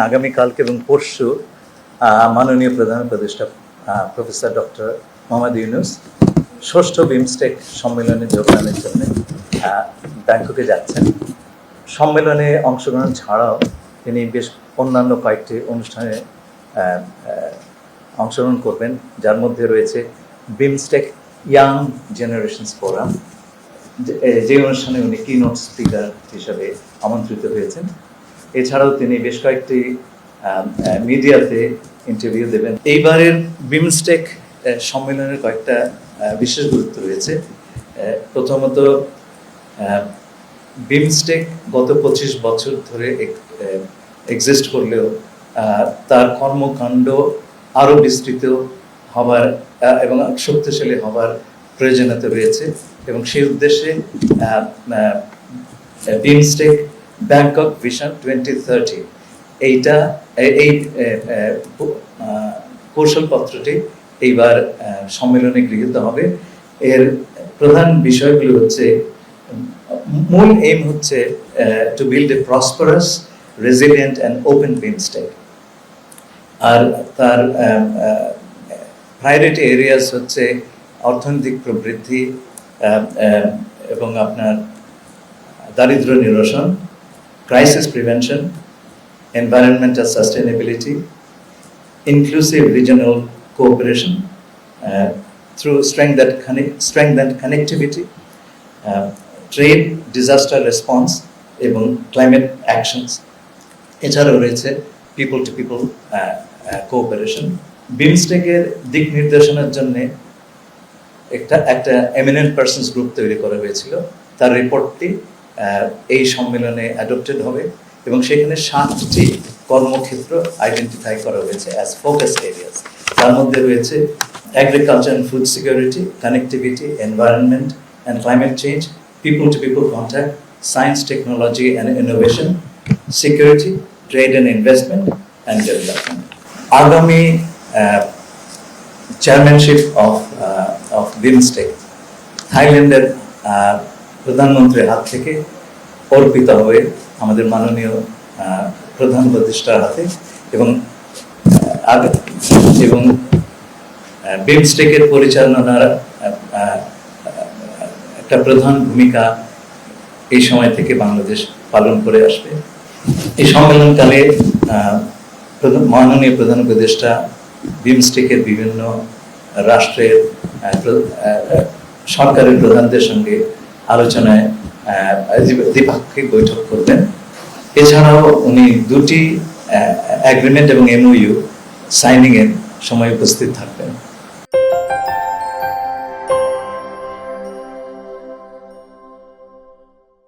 আগামীকালকে এবং পরশু মাননীয় প্রধান উপদেষ্টা প্রফেসর ডক্টর মোহাম্মদ ইউনুস ষষ্ঠ বিমস্টেক সম্মেলনে যোগদানের জন্য ব্যাংককে যাচ্ছেন। সম্মেলনে অংশগ্রহণ ছাড়াও তিনি বেশ অন্যান্য কয়েকটি অনুষ্ঠানে অংশগ্রহণ করবেন, যার মধ্যে রয়েছে বিমস্টেক ইয়াং জেনারেশনস ফোরাম, যে অনুষ্ঠানে উনি কিনোট স্পিকার হিসাবে আমন্ত্রিত হয়েছেন। এছাড়াও তিনি বেশ কয়েকটি মিডিয়াতে ইন্টারভিউ দেবেন। এইবারের বিমস্টেক সম্মেলনের কয়েকটা বিশেষ গুরুত্ব রয়েছে। প্রথমত বিমস্টেক গত পঁচিশ বছর ধরে এক্সিস্ট করলেও তার কর্মকাণ্ড আরও বিস্তৃত হবার এবং শক্তিশালী হবার প্রয়োজনীয়তা রয়েছে এবং সেই উদ্দেশ্যে BIMSTEC Bangkok vision twenty thirty এইটা এই কৌশলপত্রটি এইবার সম্মেলনে গৃহীত হবে। এর প্রধান বিষয়গুলো হচ্ছে, মূল এইম হচ্ছে to build a prosperous resilient and open BIMSTEC আর তার প্রায়োরিটি এরিয়াস হচ্ছে অর্থনৈতিক প্রবৃদ্ধি এবং আপনার দারিদ্র নিরসন। Crisis prevention environmental sustainability inclusive regional cooperation uh, through strength that connect, strength and connectivity, uh, trade, disaster response এবং ক্লাইমেট অ্যাকশনস এছাড়াও রয়েছে পিপল টু পিপল কোঅপারেশন বিমস্টেকের দিক নির্দেশনার জন্য একটা একটা এমিনেন্ট পার্সনস গ্রুপ তৈরি করা হয়েছিল। তার রিপোর্টটি এই সম্মেলনে অ্যাডপ্টেড হবে এবং সেখানে সাতটি কর্মক্ষেত্র আইডেন্টিফাই করা হয়েছে অ্যাজ ফোকাস এরিয়াস তার মধ্যে রয়েছে agriculture and food security connectivity environment and climate change people to people contact science technology and innovation security trade and investment and development আগামী চেয়ারম্যানশিপ অফ অফ বিমস্টেক থাইল্যান্ডের প্রধানমন্ত্রীর হাত থেকে অর্পিত হবে আমাদের মাননীয় প্রধান উপদেষ্টার হাতে এবং এবং বিমস্টেকের পরিচালনার একটা প্রধান ভূমিকা এই সময় থেকে বাংলাদেশ পালন করে আসবে। এই সম্মেলনকালে মাননীয় প্রধান উপদেষ্টা বিমস্টেকের বিভিন্ন রাষ্ট্রের সরকারের প্রধানদের সঙ্গে আলোচনায় দ্বিপাক্ষিক বৈঠক করবেন। এছাড়াও উনি দুটি অ্যাগ্রিমেন্ট এবং এমওইউ সাইনিংয়ের সময় উপস্থিত থাকবেন।